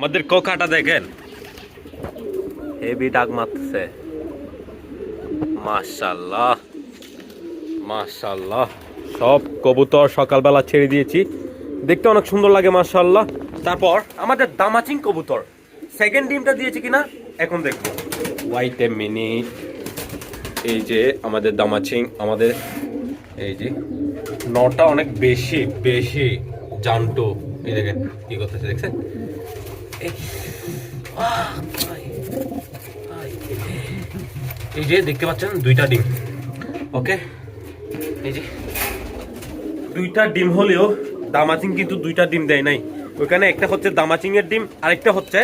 আমাদের কোকাটা দেখেন। হেভি ডাক মারতেছে। মাশাল্লাহ মাশাল্লাহ সব কবুতর সকালবেলা ছেড়ে দিয়েছি। দেখতে অনেক সুন্দর লাগে মাশাল্লাহ তারপর আমাদের দামাচিং কবুতর। সেকেন্ড ডিমটা দিয়েছে কিনা, এখন দেখব। ওয়াইট এ মিনিট এই যে আমাদের দামাচিং, আমাদের এই যে নটা অনেক বেশি বেশি জানটো এই দেখেন কি করতেছে, দেখছেন? এই যে দেখতে পাচ্ছেন দুইটা ডিম ওকে এই যে দুইটা ডিম হলেও দামাচিং কিন্তু দুইটা ডিম দেয় নাই। ওইখানে একটা হচ্ছে দামাচিং এর ডিম, আরেকটা হচ্ছে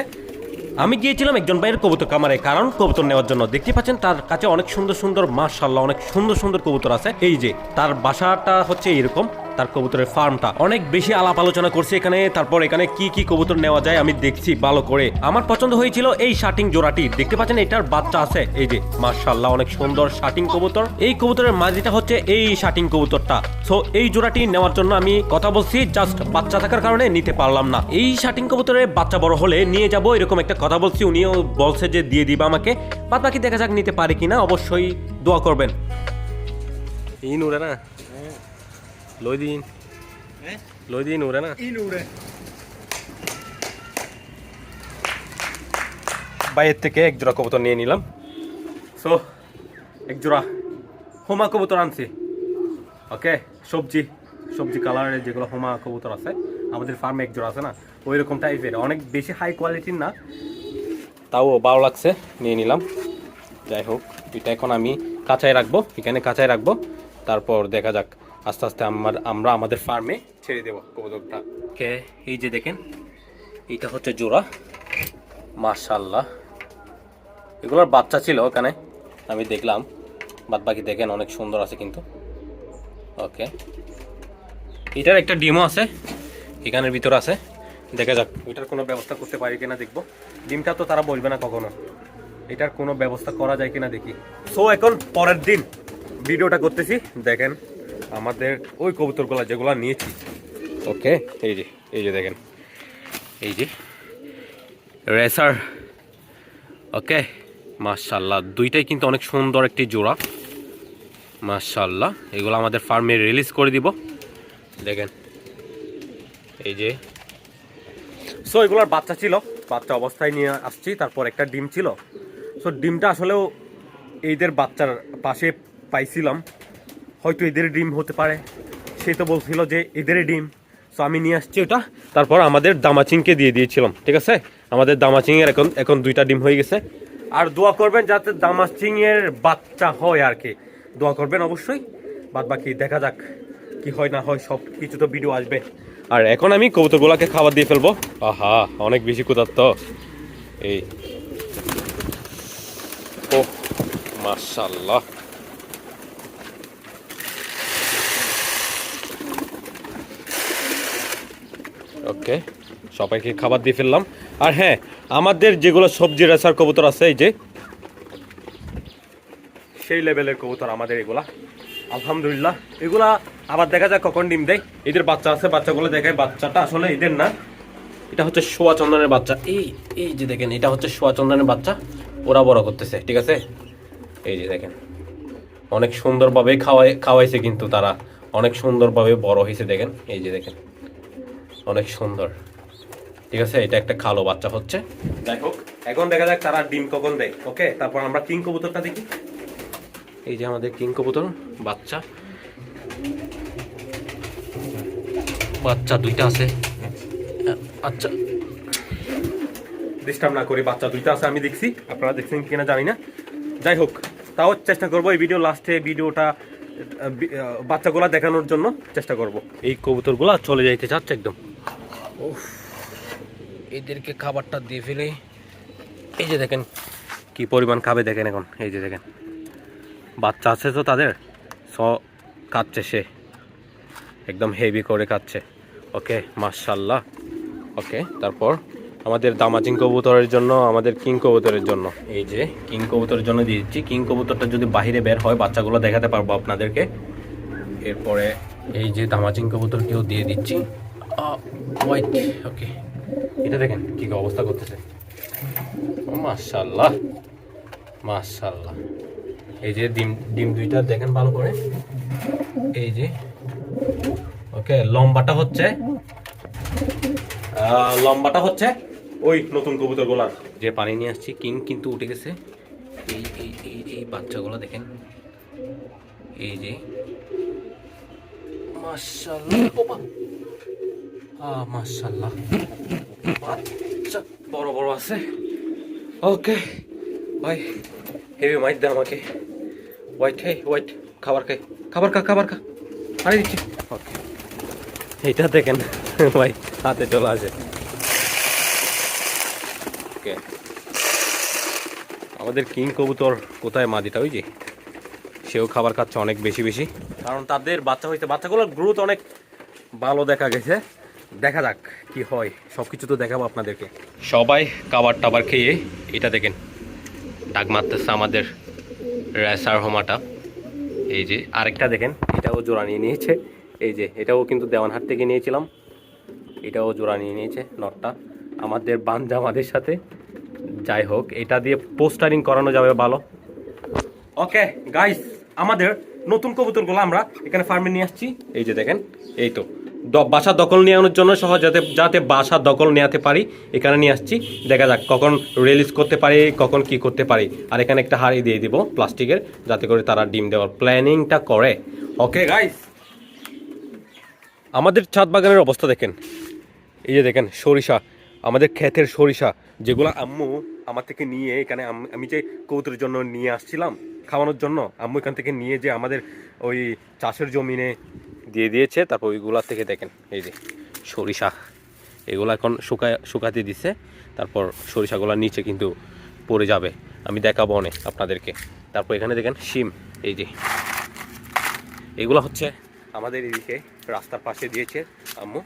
আমি গিয়েছিলাম একজন ভাইয়ের কবুতর কামারে কারণ কবুতর নেওয়ার জন্য। দেখতে পাচ্ছেন তার কাছে অনেক সুন্দর সুন্দর মাশাল্লাহ অনেক সুন্দর সুন্দর কবুতর আছে। এই যে তার বাসাটা হচ্ছে এরকম তার কবুতরের ফার্মটা। অনেক বেশি আলাপ আলোচনা করছে এখানে তারপর এখানে কি কি কবুতর নেওয়া যায় আমি দেখছি ভালো করে। আমার পছন্দ হয়েছিল এই শার্টিং জোড়াটি। দেখতে পাচ্ছেন এটার বাচ্চা আছে এই যে মার্শাল্লাহ অনেক সুন্দর শার্টিং কবুতর। এই কবুতরের মাঝিটা হচ্ছে এই শার্টিং কবুতরটা। সো এই জোড়াটি নেওয়ার জন্য আমি কথা বলছি জাস্ট বাচ্চা থাকার কারণে নিতে পারলাম না। এই শার্টিং কবুতরের বাচ্চা বড় হলে নিয়ে যাব এরকম একটা কথা বলছি উনিও বলছে যে দিয়ে দিবা আমাকে। বাদ বাকি দেখা যাক নিতে পারে কিনা অবশ্যই দোয়া করবেন। ইন উড়ে না? লই দিন লই দিন উড়ে না ইনুরে বাইরের থেকে এক জোড়া কবুতর নিয়ে নিলাম সো এক জোড়া হোমা কবুতর আনছি ওকে সবজি সবজি কালারের যেগুলো হোমা কবুতর আছে আমাদের ফার্মে এক জোড়া আছে না ওই রকম টাইপের অনেক বেশি হাই কোয়ালিটির না তাও ভালো লাগছে নিয়ে নিলাম যাই হোক এটা এখন আমি কাঁচায় রাখব এখানে কাঁচায় রাখব তারপর দেখা যাক আস্তে আস্তে আমার, আমরা আমাদের ফার্মে ছেড়ে দেবো কবুতরটা ওকে এই যে দেখেন, এইটা হচ্ছে জোড়া। মাশাল্লাহ এগুলোর বাচ্চা ছিল ওখানে, আমি দেখলাম। বাদ বাকি দেখেন, অনেক সুন্দর আছে কিন্তু। ওকে এটার একটা ডিমও আছে, এখানের ভিতর আছে। দেখা যাক, এটার কোনো ব্যবস্থা করতে পারি কিনা দেখব। ডিমটা তো তারা বলবে না কখনো। এটার কোনো ব্যবস্থা করা যায় কিনা দেখি। সো এখন পরের দিন ভিডিওটা করতেছি, দেখেন। আমাদের ওই কবুতরগুলো যেগুলো নিয়েছি। ওকে এই যে এই যে দেখেন। এই যে রেসার। ওকে মাশাল্লাহ দুইটাই কিন্তু অনেক সুন্দর একটি জোড়া। মাশাল্লাহ এগুলো আমাদের ফার্মে রিলিজ করে দিব। দেখেন এই যে। সো এগুলোর বাচ্চা ছিল বাচ্চা অবস্থায় নিয়ে আসছি তারপর একটা ডিম ছিল। সো ডিমটা আসলেও এইদের বাচ্চার পাশে পাইছিলাম। হয়তো এদের ডিম হতে পারে। সে তো বলছিল যে এদেরই ডিম। সো আমি নিয়ে আসছি ওটা। তারপর আমাদের দামাচিংকে দিয়ে দিয়েছিলাম। ঠিক আছে? আমাদের দামাচিংয়ের এখন এখন দুইটা ডিম হয়ে গেছে। আর দোয়া করবেন যাতে দামাচিংয়ের বাচ্চা হয় আর কি। দোয়া করবেন অবশ্যই। বাদ বাকি দেখা যাক কি হয় না হয়, সব কিছু তো ভিডিও আসবে। আর এখন আমি কবুতরগুলোকে খাবার দিয়ে ফেলব। আহা, অনেক বেশি ক্ষুধার্ত। এই ও মাশাল্লাহ ওকে, সবাইকে খাবার দিয়ে ফেললাম। আর হ্যাঁ আমাদের যেগুলো সবজি রেসার কবুতর আছে, এই যে, সেই লেভেলের কবুতর আমাদের এগুলা। আলহামদুলিল্লাহ, এগুলা আবার দেখা যায় কখন ডিম দেয়। এদের বাচ্চা আছে, বাচ্চাগুলো দেখায়, বাচ্চাটা আসলে এদের না। এটা হচ্ছে সোয়া চন্দনের বাচ্চা। এই এই যে দেখেন, এটা হচ্ছে সোয়া চন্দনের বাচ্চা। ওরা বড় করতেছে, ঠিক আছে? এই যে দেখেন, অনেক সুন্দরভাবে খাওয়াই খাওয়াইছে কিন্তু তারা। অনেক সুন্দরভাবে বড় হয়েছে, দেখেন। এই যে দেখেন অনেক সুন্দর। ঠিক আছে? এটা একটা কালো বাচ্চা হচ্ছে। যাই হোক এখন দেখা যাক তারা ডিম কখন দেয়। ওকে তারপর আমরা কিং কবুতরটা দেখি। এই যে আমাদের কিং কবুতর বাচ্চা। বাচ্চা দুইটা আছে। আচ্ছা। ডিস্টার্ব না করি বাচ্চা দুইটা আছে আমি দেখছি। আপনারা দেখছেন কিনা জানি না। যাই হোক তাও চেষ্টা করব এই ভিডিও লাস্টে ভিডিওটা বাচ্চাগুলা দেখানোর জন্য চেষ্টা করব। এই কবুতরগুলা চলে যাইতে চাচ্ছে একদম। এদেরকে খাবারটা দিয়ে ফেলে। এই যে দেখেন কি পরিমাণ খাবে দেখেন এখন, এই যে দেখেন। বাচ্চা আছে তো তাদের, স খাচ্ছে সে। একদম হেভি করে খাচ্ছে। ওকে মার্শাল্লাহ ওকে তারপর আমাদের দামাজিং কবুতরের জন্য, আমাদের কিং কবুতরের জন্য। এই যে কিং কবুতরের জন্য দিয়ে দিচ্ছি। কিং কবুতরটা যদি বাইরে বের হয়, বাচ্চাগুলো দেখাতে পারব আপনাদেরকে। এরপরে এই যে দামাচিং কবুতরকেও দিয়ে দিচ্ছি। হোয়াইট ওকে এটা দেখেন কি অবস্থা করতেছে। মাশাল্লাহ মাশাল্লাহ এই যে ডিম ডিম দুইটা দেখেন ভালো করে। এই যে ওকে লম্বাটা হচ্ছে লম্বাটা হচ্ছে ওই নতুন কবুতর গোলার। যে পানি নিয়ে আসছি, কিং কিন্তু উঠে গেছে। এই এই এই এই বাচ্চাগুলো দেখেন। এই যে মাশাল্লাহ বাচ্চা বড় বড় আছে। ওকে ভাই হেভি মাইট দে আমাকে। হোয়াইট হে হোয়াইট খাবার খাই। খাবার খা খাবার খা। পানি দিচ্ছি। ওকে এইটা দেখেন ভাই হাতে চলে আসে। ওকে। আমাদের কিং কবুতর কোথায় মাদিটা ওই যে? সেও খাবার খাচ্ছে অনেক বেশি বেশি। কারণ তাদের বাচ্চা হয়েছে বাচ্চাগুলোর গ্রোথ অনেক ভালো দেখা গেছে। দেখা যাক কি হয়। সব কিছু তো দেখাবো আপনাদেরকে। সবাই খাবার টাবার খেয়ে এটা দেখেন। ডাক মারতেছে আমাদের রেসার হোমাটা। এই যে আরেকটা দেখেন, এটাও জোড়া নিয়ে নিয়েছে। এই যে, এটাও কিন্তু দেওয়ানহাট থেকে নিয়েছিলাম। এটাও জোড়া নিয়ে নিয়েছে নটটা। আমাদের বানজামাদের সাথে। যাই হোক, এটা দিয়ে পোস্টারিং করানো যাবে ভালো। ওকে গাইস আমাদের নতুন কবুতরগুলো আমরা এখানে ফার্মে নিয়ে আসছি। এই যে দেখেন, এই তো। বাসা দখল নেওয়ানোর জন্য সহজ যাতে যাতে বাসা দখল নেওয়াতে পারি, এখানে নিয়ে আসছি। দেখা যাক কখন রিলিজ করতে পারি, কখন কি করতে পারি। আর এখানে একটা হাড়ি দিয়ে দিব প্লাস্টিকের, যাতে করে তারা ডিম দেওয়ার প্ল্যানিংটা করে। ওকে গাইস আমাদের ছাদ বাগানের অবস্থা দেখেন। এই যে দেখেন, সরিষা। আমাদের ক্ষেতের সরিষা, যেগুলো আম্মু আমার থেকে নিয়ে এখানে আমি যে কৌতুরের জন্য নিয়ে আসছিলাম, খাওয়ানোর জন্য, আম্মু এখান থেকে নিয়ে যে আমাদের ওই চাষের জমিনে দিয়ে দিয়েছে, তারপর ওইগুলা থেকে দেখেন, এই যে সরিষা, এগুলো এখন শুকায়, শুকাতে দিছে, তারপর সরিষাগুলো নিচে কিন্তু পড়ে যাবে, আমি দেখাবো অনেক আপনাদেরকে। তারপর এখানে দেখেন শিম, এই যে। এগুলো হচ্ছে আমাদের এদিকে রাস্তার পাশে দিয়েছে আম্মু,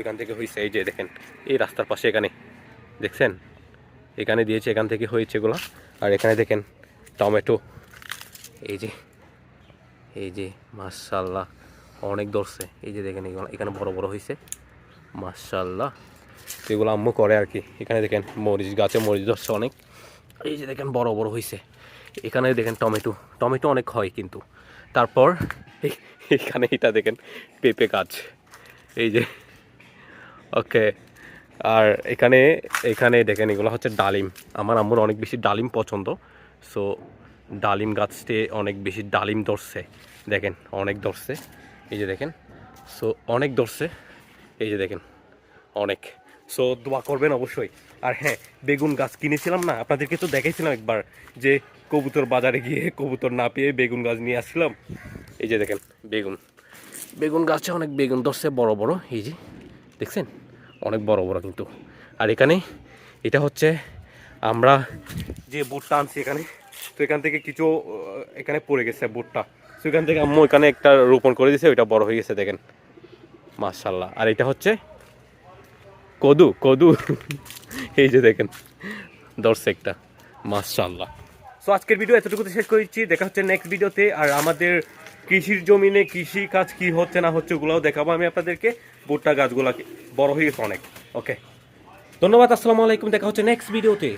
এখান থেকে হয়েছে এই যে দেখেন, এই রাস্তার পাশে এখানে, দেখছেন? এখানে দিয়েছে, এখান থেকে হয়েছে এগুলো। আর এখানে দেখেন টমেটো, এই যে এই যে মার্শাল্লাহ অনেক ধরছে। এই যে দেখেন এখানে বড় বড় হয়েছে মার্শাল্লাহ এগুলো আম্মু করে আর কি। এখানে দেখেন, মরিচ গাছে মরিচ ধরছে অনেক। এই যে দেখেন, বড় বড় হয়েছে এখানে দেখেন টমেটো। টমেটো অনেক হয় কিন্তু। তারপর এখানে এটা দেখেন, পেঁপে গাছ। এই যে, ওকে। আর এখানে এখানে দেখেন, এগুলো হচ্ছে ডালিম। আমার আম্মুর অনেক বেশি ডালিম পছন্দ। সো, ডালিম গাছতে অনেক বেশি ডালিম ধরছে। দেখেন, অনেক ধরছে। এই যে দেখেন, সো অনেক ধরছে, এই যে দেখেন, অনেক। সো দোয়া করবেন অবশ্যই। আর হ্যাঁ বেগুন গাছ কিনেছিলাম না, আপনাদেরকে তো দেখাইছিলাম একবার যে কবুতর বাজারে গিয়ে কবুতর না পেয়ে বেগুন গাছ নিয়ে আসছিলাম। এই যে দেখেন, বেগুন। বেগুন গাছে অনেক বেগুন ধরছে, বড় বড়, এই যে, দেখছেন? অনেক বড় বড় কিন্তু। আর এখানে এটা হচ্ছে আমরা যে বুটটা আনছি এখানে, তো এখান থেকে কিছু, এখানে পড়ে গেছে বুটটা। তো এখান থেকে আম্মু এখানে একটা রোপণ করে দিয়েছে ওইটা বড় হয়ে গেছে, দেখেন। মাশাল্লাহ আর এটা হচ্ছে কদু কদু। এই যে দেখেন ধরছে একটা। মাশাল্লাহ সো আজকের ভিডিও এতটুকুতে শেষ করেছি। দেখা হচ্ছে নেক্সট ভিডিওতে আর আমাদের কৃষির জমিনে কৃষি কাজ কি হচ্ছে না হচ্ছে ওগুলোও দেখাবো আমি আপনাদেরকে। ভুট্টা গাছগুলা বড় হয়ে গেছে অনেক। ওকে ধন্যবাদ, আসসালামু আলাইকুম। দেখা হচ্ছে নেক্সট ভিডিওতে